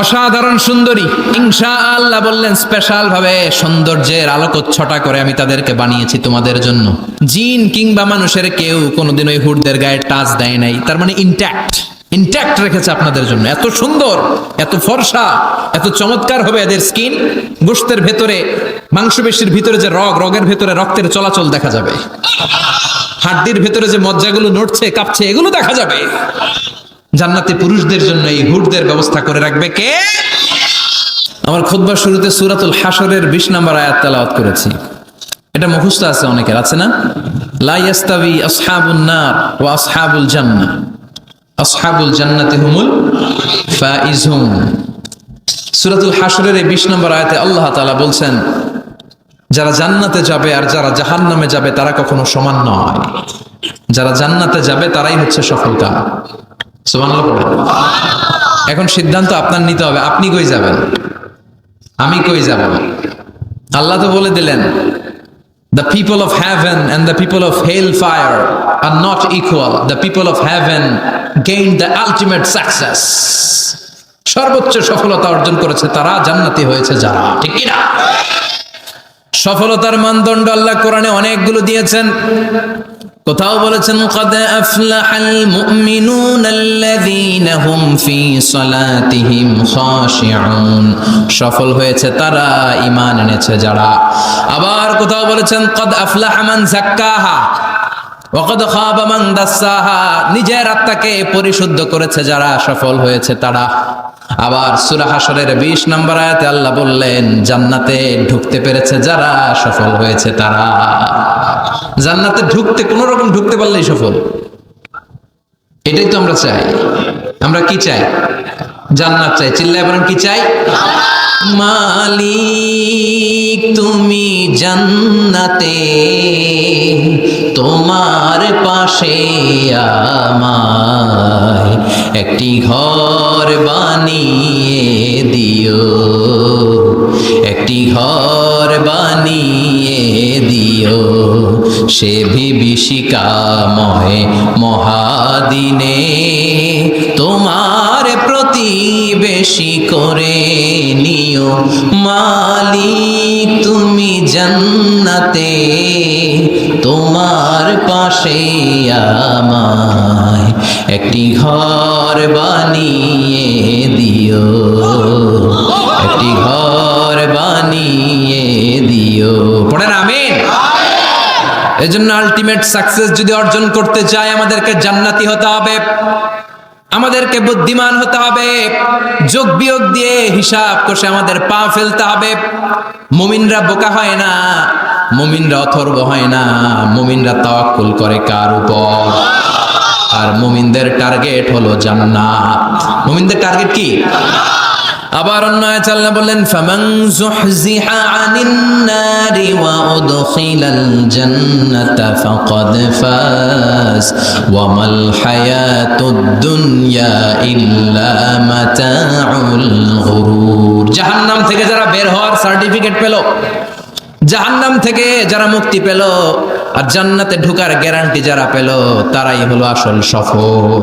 অসাধারণ সুন্দরী। ইনশা আল্লাহ বললেন স্পেশাল ভাবে সৌন্দর্যের আলোকচ্ছটা করে আমি তাদেরকে বানিয়েছি তোমাদের জন্য। জিন কিংবা মানুষের কেউ কোনোদিন ওই হুডদের গায়ে টাচ দেয় নাই। তার মানে ইনট্যাক্ট ইনট্যাক্ট রেখেছে আপনাদের জন্য। এত সুন্দর, এত ফর্সা, এত চমৎকার হবে এদের স্কিন গোস্তের ভেতরে, মাংসপেশির ভিতরে যে রগ, রগের ভেতরে রক্তের চলাচল দেখা যাবে। হাড্ডির ভেতরে যে মজ্জাগুলো নড়ছে, কাঁপছে, এগুলো দেখা যাবে। জান্নাতে পুরুষদের জন্য এই হুডদের ব্যবস্থা করে রাখবে কে? আমার খুতবার শুরুতে সুরাতুল হাসরের বিশ নম্বর আয়াত তেলাওয়াত করেছি। এটা মুখস্থ আছে অনেকের, আছে না? লা ইয়াস্তাবি আসহাবুন নার ওয়া আসহাবুল জান্নাহ। আসহাবুল জান্নাতি হুমুল ফাইজুন। সূরাতুল হাসরের এই 20 নম্বর আয়াতে আল্লাহ তাআলা বলছেন, যারা জান্নাতে যাবে আর যারা জাহান্নামে যাবে তারা কখনো সমান নয়। যারা জান্নাতে যাবে তারাই হচ্ছে সফলতা। এখন সিদ্ধান্ত আপনার নিতে হবে, আপনি কই যাবেন? আমি কই যাব? আল্লাহ তো বলে দিলেন, The people of heaven and the people of hellfire are not equal. The people of heaven gained the ultimate success. সর্বোচ্চ সফলতা অর্জন করেছে তারা, জান্নাতি হয়েছে যারা। ঠিক কিনা? সফলতার মানদণ্ড আল্লাহ কোরআনে অনেকগুলো দিয়েছেন। কোথাও বলেছেন কদ আফলাহাল মুমিনুন আল্লাযীনা হুম ফি সালাতিহিম খাশিউন। সফল হয়েছে তারা, ঈমান এনেছে যারা। আবার কোথাও বলেছেন, কদ আফলাহা মান যাক্কাহা, ওয়াকদ খাবা মান দাসাহা। নিজের আত্মাকে পরিশুদ্ধ করেছে যারা, সফল হয়েছে তারা। আবার সুরা হাসরের 20 নম্বর আয়াতে আল্লাহ বললেন, জান্নাতে ঢুকতে পেরেছে যারা, সফল হয়েছে তারা। জান্নাতে ঢুকতে, কোনো রকম ঢুকতে পারলেই সফল। এটাই তো আমরা চাই। আমরা কি চাই? জান্নাত চাই। চিল্লায় বলেন, কি চাই? মালিক, তুমি জান্নাতে তোমার পাশে আমায় একটি ঘর বানিয়ে দিও। একটি ঘর বানিয়ে দিও। সে বিভীষিকাময় মহাদিনে তোমার প্রতিবেশী করে নিও। মালিক, তুমি জান্নাতে তোমার পাশে আমায় একটি ঘর বানিয়ে দিও। একটি ঘর বানিয়ে দিও। পড়েন আমিন? এজন্য আলটিমেট সাকসেস যদি অর্জন করতে চাই আমাদেরকে জান্নাতি হতে হবে। আমাদেরকে বুদ্ধিমান হতে হবে। যোগ বিয়োগ দিয়ে হিসাব কষে আমাদের পা ফেলতে হবে। মুমিনরা বোকা হয় না। মুমিনরা অথর্ব হয় না। মুমিনরা তাওয়াক্কুল করে কার উপর? আর মুমিনদের টার্গেট হলো জান্নাত। মুমিনদের টার্গেট কি? আবার অন্য আয়াত আল্লাহ বললেন, ফামান যুহজিহা আনিন নারি ওয়া উদখিলাল জান্নাতা ফাকাদ ফাজ ওয়া মাল হায়াতুদ দুনিয়া ইল্লা মাতাউল গুরুর। জাহান্নাম থেকে যারা বের হওয়ার সার্টিফিকেট পেল জাহান্নাম থেকে যারা মুক্তি পেল আর জান্নাতে ঢোকার গ্যারান্টি যারা পেল, তারাই হলো আসল সফল।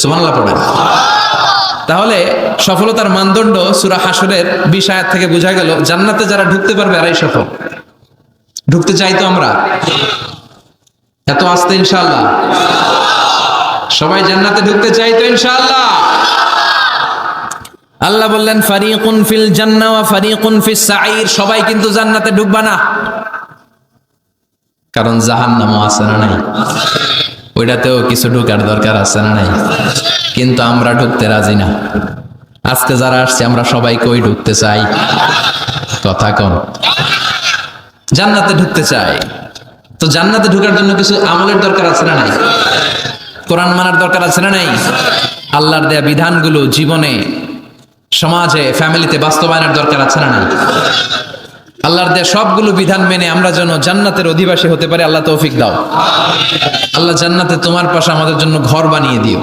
সুবহানাল্লাহ পড়েন। তাহলে সফলতার মানদণ্ড সুরা হাসরের বিশ আয়াত থেকে বোঝা গেল, জান্নাতে যারা ঢুকতে পারবে এরাই সফল। ঢুকতে চাই তো আমরা? এত আসতে ইনশাল্লাহ সবাই জান্নাতে ঢুকতে চাই তো ইনশাল্লাহ আল্লাহ বললেন, ফারিকুন ফিল জান্না ওয়া ফারিকুন ফিস সাঈর। সবাই কিন্তু জান্নাতে ঢুকবা না। কারণ জাহান্নামও আছে না নাই। ওইটাতেও কিছু ঢুকার দরকার আছে না নাই। কিন্তু আমরা ঢুকতে রাজি না। আজকে যারা আসছে, আমরা সবাই কই ঢুকতে চাই? কথা কন। জান্নাতে ঢুকতে চাই। তো জান্নাতে ঢুকার জন্য কিছু আমলের দরকার আছে না নাই? কোরআন মানার দরকার আছে না নাই? আল্লাহর দেয়া বিধানগুলো জীবনে সমাজে ফ্যামিলিতে বাস্তবায়নের দরকার আছে না নাই? আল্লাহর দেয়া সবগুলো বিধান মেনে আমরা যেন জান্নাতের অধিবাসী হতে পারি, আল্লাহ তৌফিক দাও। আল্লাহ জান্নাতে তোমার পাশে আমাদের জন্য ঘর বানিয়ে দিও।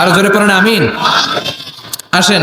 আর জোরে পড়েন আমিন? আসেন।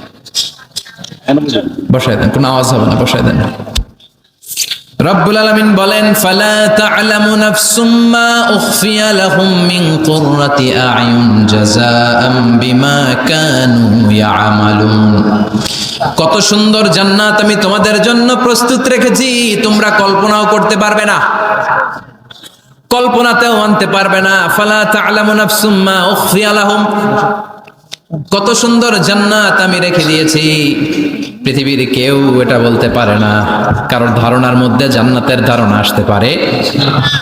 বসায় দেন, কোনো আওয়াজ হবে না, বসায় দেন। রব্বুল আলামিন বলেন, ফালা তা'লামু লাহুম মিন আ'য়ুন জাযাআম বিমা কানু ইয়ামালুন। কত সুন্দর জান্নাত আমি তোমাদের জন্য প্রস্তুত রেখেছি, তোমরা কল্পনাও করতে পারবে না, কল্পনাতেও আনতে পারবে না। ফালা তা'লামু লাহুম। কত সুন্দর জান্নাত আমি রেখে দিয়েছি। পৃথিবীর কেউ এটা বলতে পারে না। কারোর ধারণার মধ্যে জান্নাতের ধারণা আসতে পারে।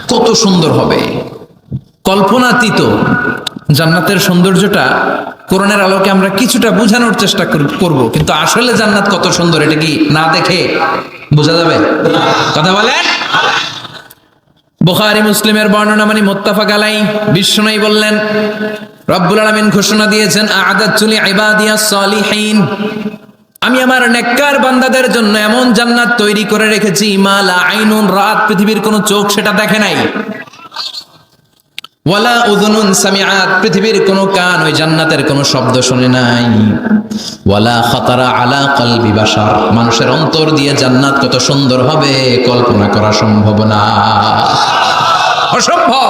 কত সুন্দর হবে। কল্পনাতীত জান্নাতের সৌন্দর্যটা কোরআনের আলোকে আমরা কিছুটা বোঝানোর চেষ্টা কর- করব। কিন্তু আসলে জান্নাত কত সুন্দর এটা কি না দেখে বোঝা যাবে? কথা বলেন? বুখারী মুসলিমের বর্ণনা মানে মোত্তাফাক আলাই বিষ্ণুই বললেন, রব্বুল আলামিন ঘোষণা দিয়েছেন আদাতু লিইবাদিয়াস সালিহিন। আমি আমার নেককার বান্দাদের জন্য এমন জান্নাত তৈরি করে রেখেছি, মালা, আইনুন, রাত, পৃথিবীর কোনো চোখ সেটা দেখে নাই। ওয়ালা উযুনুন সামিআত, পৃথিবীর কোনো কান ওই জান্নাতের কোনো শব্দ শুনে নাই। ওয়ালা খাতারা আলা কলবি বাশার, মানুষের অন্তর দিয়ে জান্নাত কত সুন্দর হবে, কল্পনা করা সম্ভব না। অসম্ভব!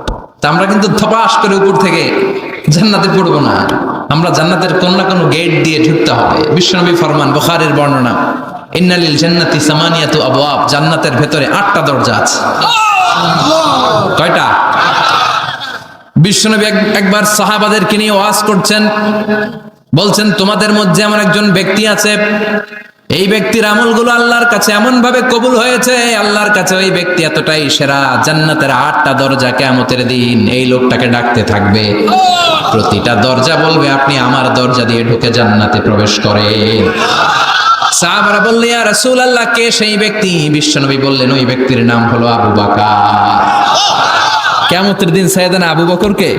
তা আমরা কিন্তু থপাস করে উপর থেকে জান্নাতে পড়ব না। আমরা জান্নাতের কোন না কোনো গেট দিয়ে ঢুকতে হবে। বিশ্বনবী ফরমান, বুখারের বর্ণনা, ইন্নালিল জান্নাতি সামানিয়াতু আবওয়াব জান্নাতের ভেতরে আটটা দরজা আছে। কয়টা? বিশ্বনবী এক- একবার সাহাবাদেরকে নিয়ে ওয়াজ করছেন। বলছেন, তোমাদের মধ্যে এমন একজন ব্যক্তি আছে এই ব্যক্তির আমলগুলো আল্লাহর কাছে এমন ভাবে কবুল হয়েছে, আল্লাহর কাছে ওই ব্যক্তি এতটাই সেরা জান্নাতের আটটা দরজা কেমতের দিন এই লোকটাকে ডাকতে থাকবে। প্রতিটা দরজা বলবে, আপনি আমার দরজা দিয়ে ঢুকে জান্নাতে প্রবেশ করে ইয়া রাসূলুল্লাহ, কে সেই ব্যক্তি? বিশ্বনবী বললেন, ওই ব্যক্তির নাম হলো আবু বাকার। কেমতের দিন আবু বকরকে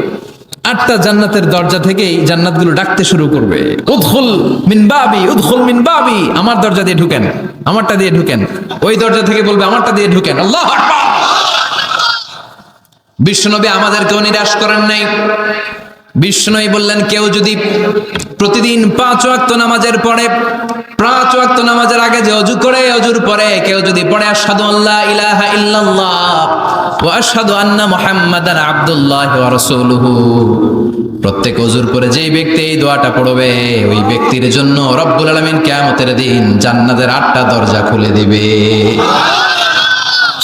আটটা জান্নাতের দরজা থেকেই জান্নাতগুলো ডাকতে শুরু করবে। উদ্খুল মিন বাবি, উদ্খুল মিন বাবি। আমার দরজা দিয়ে ঢুকেন, আমারটা দিয়ে ঢুকেন। ওই দরজা থেকে বলবে, আমারটা দিয়ে ঢুকেন। আল্লাহ বিশ্বনবী আমাদেরকেও নিরাশ করেন নাই। বিষ্ণুই বললেন, কেউ যদি প্রতিদিন পাঁচ ওয়াক্ত নামাজের পরে পাঁচ ওয়াক্ত নামাজের আগে যে অজু করে, অজুর পরে কেউ যদি পড়ে, আশহাদু আল্লাহ ইলাহা ইল্লাল্লাহ আন্না মুহাম্মাদান আবদুল্লাহ ওয়া রাসূলুহু। প্রত্যেক অজুর পরে যেই ব্যক্তি এই দোয়াটা পড়বে, ওই ব্যক্তির জন্য রব্বুল আলামিন কিয়ামতের দিন জান্নাতের আটটা দরজা খুলে দিবে।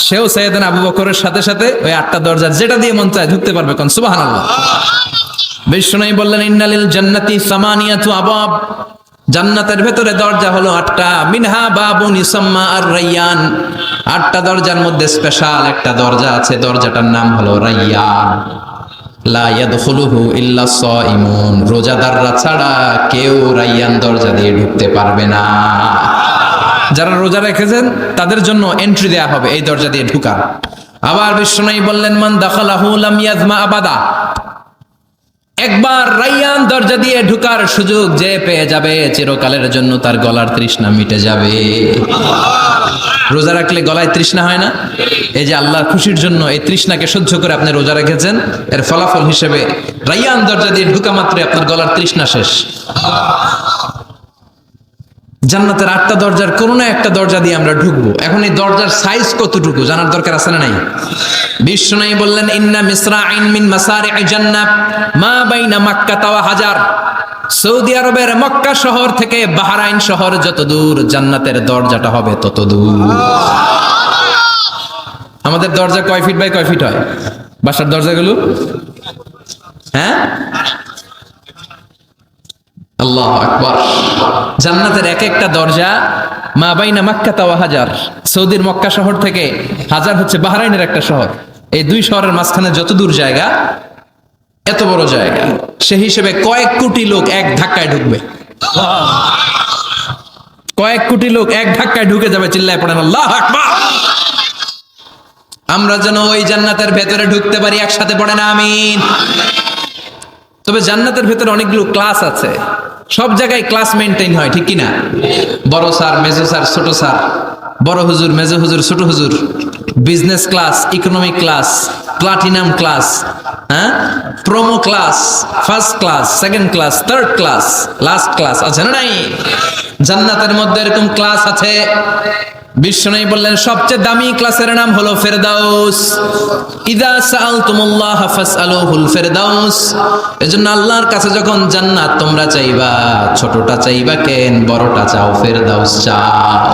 সেও সৈয়দান আবু বকরের সাথে সাথে ওই আটটা দরজা যেটা দিয়ে মন চায় ঢুকতে পারবে কোন? সুবহানাল্লাহ। বিষ্ণুই বললেন, ইন্নালিল জান্নাতি সামানিয়াতু আবাব। জান্নাতের ভেতরে দরজা হলো আটটা। মিনহা বাবুন ইসাম্মা আর রাইয়ান। আটটা দরজার মধ্যে স্পেশাল একটা দরজা আছে। দরজাটার নাম হলো রাইয়ান। লা ইয়াদখুলুহু ইল্লা সাইমুন। রোজাদাররা ছাড়া কেউ রাইয়ান দরজা দিয়ে ঢুকতে পারবে না। যারা রোজা রেখেছেন, তাদের জন্য এন্ট্রি দেয়া হবে এই দরজা দিয়ে ঢুকা। আবার বিশ্বনয়ী বললেন, মান দাখালাহু লাম ইয়াজমা আবাদা। একবার রাইয়ান দরজা দিয়ে ঢুকার সুযোগ যে পেয়ে যাবে, চিরকালের জন্য তার গলার তৃষ্ণা মিটে যাবে। রোজা রাখলে গলায় তৃষ্ণা হয় না? এই যে আল্লাহ খুশির জন্য এই তৃষ্ণাকে সহ্য করে আপনি রোজা রেখেছেন, এর ফলাফল হিসেবে রাইয়ান দরজা দিয়ে ঢুকা মাত্রে আপনার গলার তৃষ্ণা শেষ। জান্নাতের আটটা দরজার কোনো না একটা দরজা দিয়ে আমরা ঢুকবো। এখন এই দরজার সাইজ কতটুকু? জানার দরকার আছে না নাই? বিশ্ব নাই বললেন, ইন্না মিসরা আইন মিন মাসারি জান্নাত, মা বাইনা মাক্কা তাওয়া হাজার। সৌদি আরবের মক্কা শহর থেকে বাহরাইন শহর যত দূর জান্নাতের দরজাটা হবে তত দূর। আমাদের দরজা কয় ফিট বাই কয় ফিট হয়? বাসার দরজাগুলো? হ্যাঁ? আল্লাহ আকবার। জান্নাতের এক একটা দরজা মা বাইনা মাক্কা তাওয়া হাজার। সৌদির মক্কা শহর থেকে হাজার হচ্ছে বাহরাইনের একটা শহর। এই দুই শহরের মাঝখানে যত দূর জায়গা, এত বড় জায়গা। সে হিসেবে কয়েক কোটি লোক এক ধাক্কায় ঢুকবে। কয়েক কোটি লোক এক ধাক্কায় ঢুকে যাবে, চিল্লায় পড়েন, আল্লাহ আমরা যেন ওই জান্নাতের ভেতরে ঢুকতে পারি, একসাথে পড়ে না আমিন। তবে জান্নাতের ভেতরে অনেকগুলো ক্লাস আছে। সব জায়গায় ক্লাস মেনটেন হয়, ঠিক কিনা? বড় স্যার, মেজো স্যার, ছোট স্যার, বড় হুজুর, মেজো হুজুর, ছোট হুজুর business class economic class platinum class হ্যাঁ? Promo class first class second class third class last class আছে না নাই? জান্নাতের মধ্যে এরকম ক্লাস আছে? বিশ্বনবী বললেন, সবচেয়ে দামি ক্লাসের নাম হলো ফেরদাউস। ইদা সাআলতুমুল্লাহ ফাসআলুহুল ফেরদাউস। এজন্য আল্লাহর কাছে যখন জান্নাত, তোমরা চাইবা, ছোটটা চাইবা কেন, বড়টা চাও, ফেরদাউস চাও।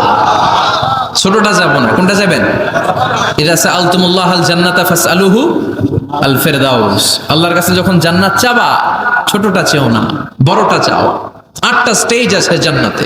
ছোটটা যাব না, কোনটা যাবেন? ইদা সাআলতুমুল্লাহ আল জান্নাতা ফাসআলুহু আল ফেরদাউস। আল্লাহর কাছে যখন জান্নাত চাবা, ছোটটা চেও না, বড়টা চাও। আটটা স্টেজ আছে জান্নাতে।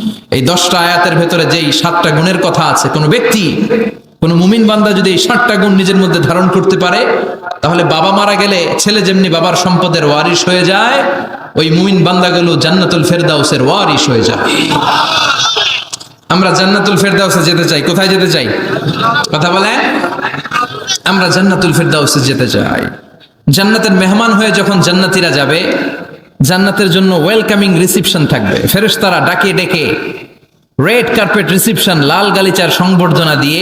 এই দশটা আয়াতের ভেতরে যেই সাতটা গুণের কথা আছে, কোনো ব্যক্তি, কোনো মুমিন বান্দা যদি এই সাতটা গুণ নিজের মধ্যে ধারণ করতে পারে, তাহলে বাবা মারা গেলে ছেলে যেমনি বাবার সম্পদের ওয়ারিশ হয়ে যায়, ওই মুমিন বান্দাগুলো জান্নাতুল ফেরদাউসের ওয়ারিশ হয়ে যায়। আমরা জান্নাতুল ফেরদাউসে যেতে চাই, কোথায় যেতে চাই? কথা বলে আমরা জান্নাতুল ফেরদাউসে যেতে চাই। জান্নাতের মেহমান হয়ে যখন জান্নাতীরা যাবে জান্নাতের জন্য ওয়েলকামিং রিসিপশন থাকবে। ফেরেশতারা ডাকে ডেকে রেড কার্পেট রিসিপশন লাল গালিচার সংবর্ধনা দিয়ে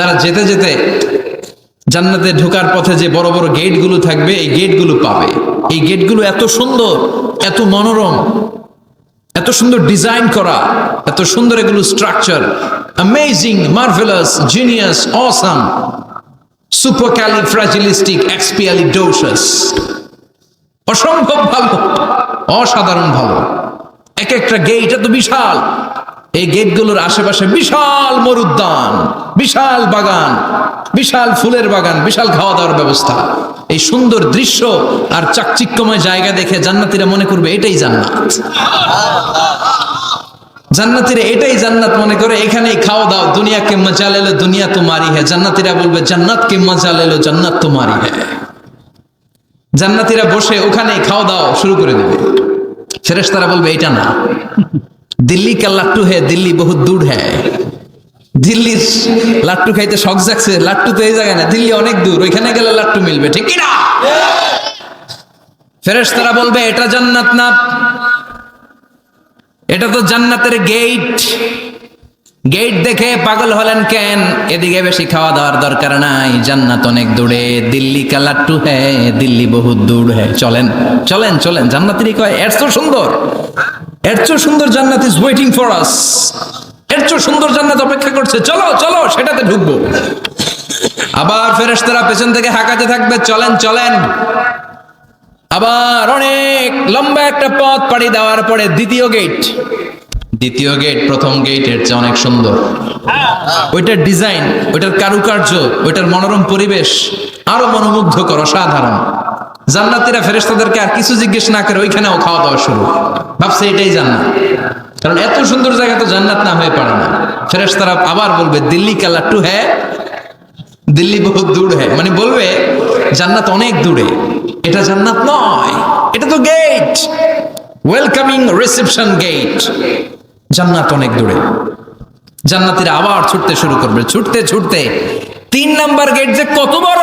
তারা যেতে যেতে জান্নাতে ঢোকার পথে যে বড় বড় গেটগুলো থাকবে, এই গেটগুলো পাবে। এই গেটগুলো এত সুন্দর, এত মনোরম, এত সুন্দর ডিজাইন করা, এত সুন্দর এগুলো structure amazing marvellous genius awesome supercalifragilisticexpialidocious অসম্ভব ভালো, অসাধারণ ভালো। এক একটা গেট এত বিশাল এই গেটগুলোর আশেপাশে বিশাল মরুদ্যান, বিশাল বাগান, বিশাল ফুলের বাগান, বিশাল খাওয়া দাওয়ার ব্যবস্থা। এই সুন্দর দৃশ্য আর চাকচিক্যময় জায়গা দেখে জান্নাতীরা মনে করবে এটাই জান্নাত। জান্নাতীরা এটাই জান্নাত মনে করে, এখানেই খাও দাও দুনিয়া কে মজা লেলো, দুনিয়া তোমারি হ্যাঁ জান্নাতীরা বলবে জান্নাত কে মজা লেলো, জান্নাত তোমারি হ্যাঁ জান্নাতীরা বসে ওখানেই খাও দাও শুরু করে দেবে। ফেরেশতারা বলবে, এটা না। দিল্লি কা লাট্টু হ্যাঁ দিল্লি বহুত দূর হ্যাঁ দিল্লির লাট্টু খাইতে শখ জাগছে, লাট্টু তো এই জায়গায় না, দিল্লি অনেক দূর, ওইখানে গেলে লাট্টু মিলবে, ঠিক কি না ফেরেশতারা বলবে, এটা জান্নাত না। এটা তো জান্নাতের গেট। গেট দেখে পাগল হলেন কেন? এদিকে বেশি খাওয়া দাওয়ার দরকার নাই, জান্নাত অনেক দূরে। দিল্লি কা লাট্টু হ্যাঁ দিল্লি বহুত দূর হ্যাঁ চলেন চলেন চলেন, জান্নাতেরই কয়, এর তো সুন্দর। এর চেয়ে সুন্দর জান্নাত ইজ ওয়েটিং ফর আস এর চেয়ে সুন্দর জান্নাত অপেক্ষা করছে। চলো চলো, সেটাতে ঢুকবো। আবার ফেরেশতারা পেছন থেকে হাঁকাতে থাকবে। চলেন চলেন। আবার অনেক লম্বা একটা পথ পাড়ি দেওয়ার পরে দ্বিতীয় গেট দ্বিতীয় গেট প্রথম গেটের চেয়ে অনেক সুন্দর। ওইটার ডিজাইন ওইটার কারুকার্য, ওইটার মনোরম পরিবেশ আরও মনোমুগ্ধকর, অসাধারণ। জান্নাতীরা ফেরেশতাদেরকে আর কিছু জিজ্ঞেস না করে ওইখানেও খাওয়া দাওয়া শুরু। ভাবছে এটাই জান্নাত। কারণ এত সুন্দর জায়গা তো জান্নাত না হয়ে পারে না। ফেরেশতারা আবার বলবে, দিল্লি কা লাট্টু হ্যাঁ দিল্লি বহুত দূর হ্যাঁ মানে বলবে, জান্নাত অনেক দূরে। এটা জান্নাত নয়, এটা তো গেট ওয়েলকামিং রিসেপশন গেট জান্নাত অনেক দূরে। জান্নাতীরা আবার ছুটতে শুরু করবে। ছুটতে ছুটতে তিন নাম্বার গেট যে কত বড়!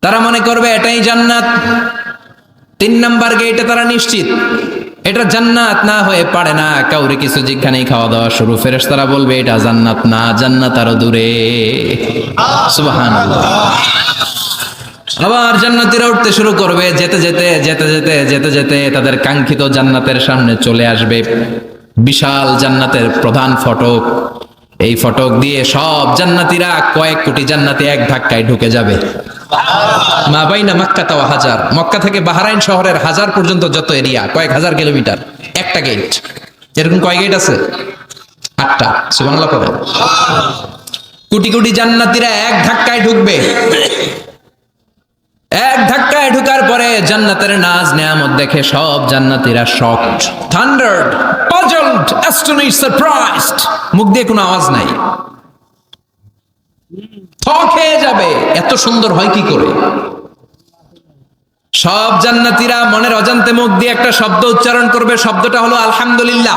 তারা মনে করবে এটাই জান্নাত। তিন নাম্বার গেটে তারা নিশ্চিত। এটা জান্নাত না হয়ে পারে না। কাউরে কিছু জিজ্ঞানেই খাওয়া দাওয়া শুরু। ফেরেস তারা বলবে, এটা জান্নাত না, জান্নাত আরও দূরে। আবার জান্নাতিরা উঠতে শুরু করবে, যেতে যেতে যেতে যেতে যেতে যেতে তাদের কাঙ্ক্ষিত জান্নাতের সামনে চলে আসবে। বিশাল জান্নাতের প্রধান ফটক। এই ফটক দিয়ে সব জান্নাতিরা কয়েক কোটি জান্নাতি এক ধাক্কায় ঢুকে যাবে। মা বাইনা মক্কা তাও হাজার। মক্কা থেকে বাহারাইন শহরের হাজার পর্যন্ত যত এরিয়া, কয়েক হাজার কিলোমিটার। একটা গেট এরকম কয় গেট আছে? আটটা। সুবহানাল্লাহ পড়ে কোটি কোটি জান্নাতীরা এক ধাক্কায় ঢুকবে। এক ধাক্কায় ঢুকার পরে জান্নাতের নাজ নেয়ামত দেখে সব জান্নাতীরা shocked thundered puzzled astonish surprised মুখ দিয়ে কোনো আওয়াজ নাই। থক হয়ে যাবে, এত সুন্দর হয় কি করে? সব জান্নাতিরা মনের অজান্তে মুখ দিয়ে একটা শব্দ উচ্চারণ করবে, শব্দটা হলো আলহামদুলিল্লাহ।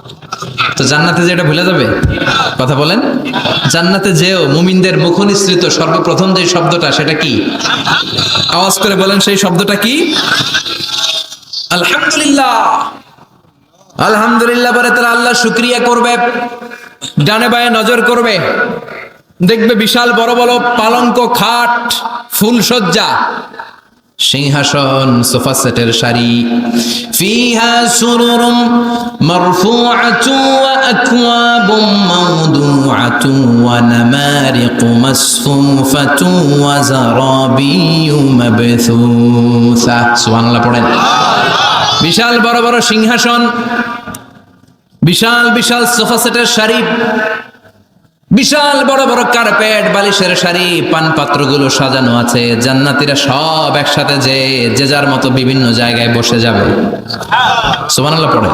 তো জান্নাতে যেটা ভুলে যাবে? কথা বলেন। জান্নাতে যেও মুমিনদের মুখ নিঃসৃত সর্বপ্রথম যে শব্দটা, সেটা কি? আওয়াজ করে বলেন সেই শব্দটা কি? আলহামদুলিল্লাহ। আলহামদুলিল্লাহ পরে তারা আল্লাহ শুক্রিয়া করবে, ডানে বায়ে নজর করবে। দেখবে বিশাল বড় বড় পালঙ্ক, খাট ফুলসজ্জা সিংহাসন, সোফা সেটের সারি। ফিহা সুরুরুম মারফুআতু ওয়া আকওয়াবুম মাওদুআতু ওয়া নামারিকু মাসফুফাতু ওয়া জারাবিয়্যু মাবথুসা সুবহানাল্লাহ, পড়েন। বিশাল বড় বড় সিংহাসন, বিশাল বিশাল সোফা সেটের সারি। বিশাল বড় বড় কার্পেট বালিশের শাড়ি পান পাত্রগুলো সাজানো আছে। জান্নাতিরা সব একসাথে যে যে যার মতো বিভিন্ন জায়গায় বসে যাবে। সুবহানাল্লাহ, পড়ে।